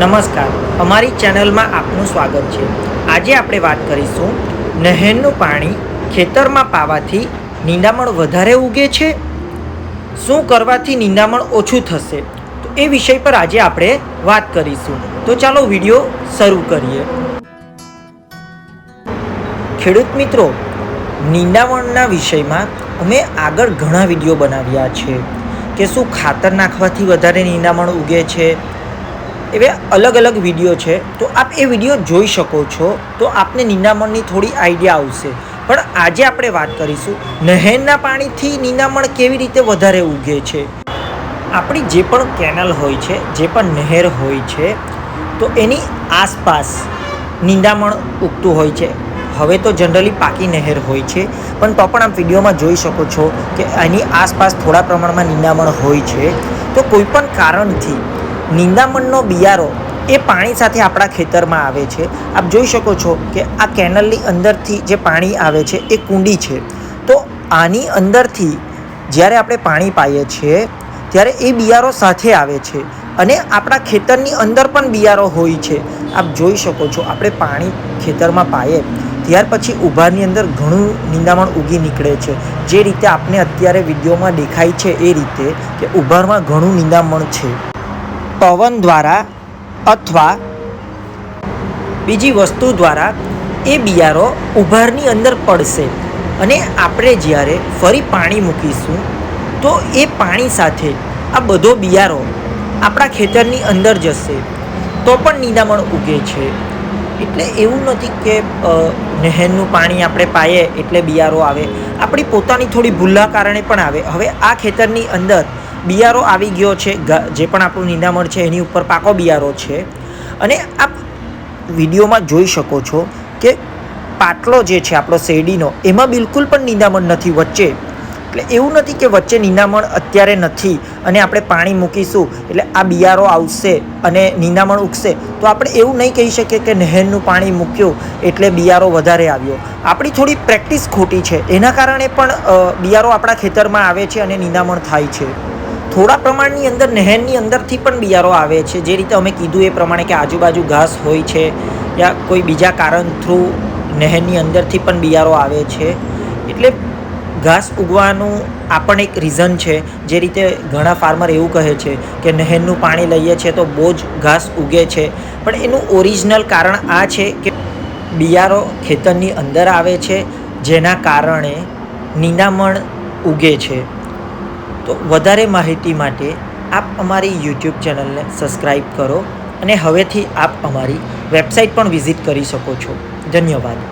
નમસ્કાર. અમારી ચેનલમાં આપનું સ્વાગત છે. આજે આપણે વાત કરીશું, નહેરનું પાણી ખેતરમાં પાવાથી નિંદામણ વધારે ઉગે છે? શું કરવાથી નિંદામણ ઓછું થશે? તો એ વિષય પર આજે આપણે વાત કરીશું. તો ચાલો વીડિયો શરૂ કરીએ. ખેડૂત મિત્રો, નિંદામણના વિષયમાં અમે આગળ ઘણા વીડિયો બનાવ્યા છે કે શું ખાતર નાખવાથી વધારે નિંદામણ ઉગે છે? એવા અલગ અલગ વીડિયો છે, તો આપ એ વીડિયો જોઈ શકો છો, તો આપને નિંદામણની થોડી આઈડિયા આવશે. પણ આજે આપણે વાત કરીશું, નહેરના પાણીથી નિંદામણ કેવી રીતે વધારે ઉગે છે. આપણી જે પણ કેનલ હોય છે, જે પણ નહેર હોય છે, તો એની આસપાસ નિંદામણ ઉગતું હોય છે. હવે તો જનરલી પાકી નહેર હોય છે, પણ તો પણ આપ વિડીયોમાં જોઈ શકો છો કે એની આસપાસ થોડા પ્રમાણમાં નિંદામણ હોય છે. તો કોઈપણ કારણથી નિંદામણનો બિયારો એ પાણી સાથે આપણા ખેતરમાં આવે છે. આપ જોઈ શકો છો કે આ કેનલની અંદરથી જે પાણી આવે છે એ કુંડી છે. તો આની અંદરથી જ્યારે આપણે પાણી પાઈએ છીએ, ત્યારે એ બિયારો સાથે આવે છે અને આપણા ખેતરની અંદર પણ બિયારો હોય છે. આપ જોઈ શકો છો આપણે પાણી ખેતરમાં પાઈએ, ત્યાર પછી ઉભારની અંદર ઘણું નિંદામણ ઉગી નીકળે છે. જે રીતે આપને અત્યારે વિડીયોમાં દેખાય છે એ રીતે કે ઉભારમાં ઘણું નિંદામણ છે. પવન દ્વારા અથવા બીજી વસ્તુ દ્વારા એ બિયારો ઉભારની અંદર પડશે અને આપણે જ્યારે ફરી પાણી મૂકીશું, તો એ પાણી સાથે આ બધો બિયારો આપણા ખેતરની અંદર જશે. તો પણ નિંદામણ ઉગે છે. એટલે એવું નથી કે નહેરનું પાણી આપણે પાઈએ એટલે બિયારો આવે. આપણી પોતાની થોડી ભૂલના કારણે પણ આવે. હવે આ ખેતરની અંદર બિયારો આવી ગયો છે જે પણ આપણું નિંદામણ છે, એની ઉપર પાકો બિયારો છે. અને આપ વિડીયોમાં જોઈ શકો છો કે પાટલો જે છે આપણો શેરડીનો, એમાં બિલકુલ પણ નિંદામણ નથી વચ્ચે. એટલે એવું નથી કે વચ્ચે નિંદામણ અત્યારે નથી અને આપણે પાણી મૂકીશું, એટલે આ બિયારો આવશે અને નિંદામણ ઉગશે. તો આપણે એવું નહીં કહી શકીએ કે નહેરનું પાણી મૂક્યું એટલે બિયારો વધારે આવ્યો. આપણી થોડી પ્રેક્ટિસ ખોટી છે. એના કારણે પણ બિયારો આપણા ખેતરમાં આવે છે અને નિંદામણ થાય છે. થોડા પ્રમાણની અંદર, નહેરની અંદરથી પણ બિયારો આવે છે. જે રીતે અમે કીધું એ પ્રમાણે કે આજુબાજુ ઘાસ હોય છે યા કોઈ બીજા કારણ થ્રુ નહેરની અંદરથી પણ બિયારો આવે છે. એટલે ઘાસ ઉગવાનું આ પણ એક રીઝન છે. જે રીતે ઘણા ફાર્મર એવું કહે છે કે નહેરનું પાણી લઈએ છીએ તો બહુ જ ઘાસ ઉગે છે. પણ એનું ઓરિજિનલ કારણ આ છે કે બિયારો ખેતરની અંદર આવે છે, જેના કારણે નિંદામણ ઉગે છે. તો વધારે માહિતી માટે આપ અમારી યુટ્યુબ ચેનલને સબસ્ક્રાઈબ કરો અને હવેથી આપ અમારી વેબસાઇટ પણ વિઝિટ કરી શકો છો. ધન્યવાદ.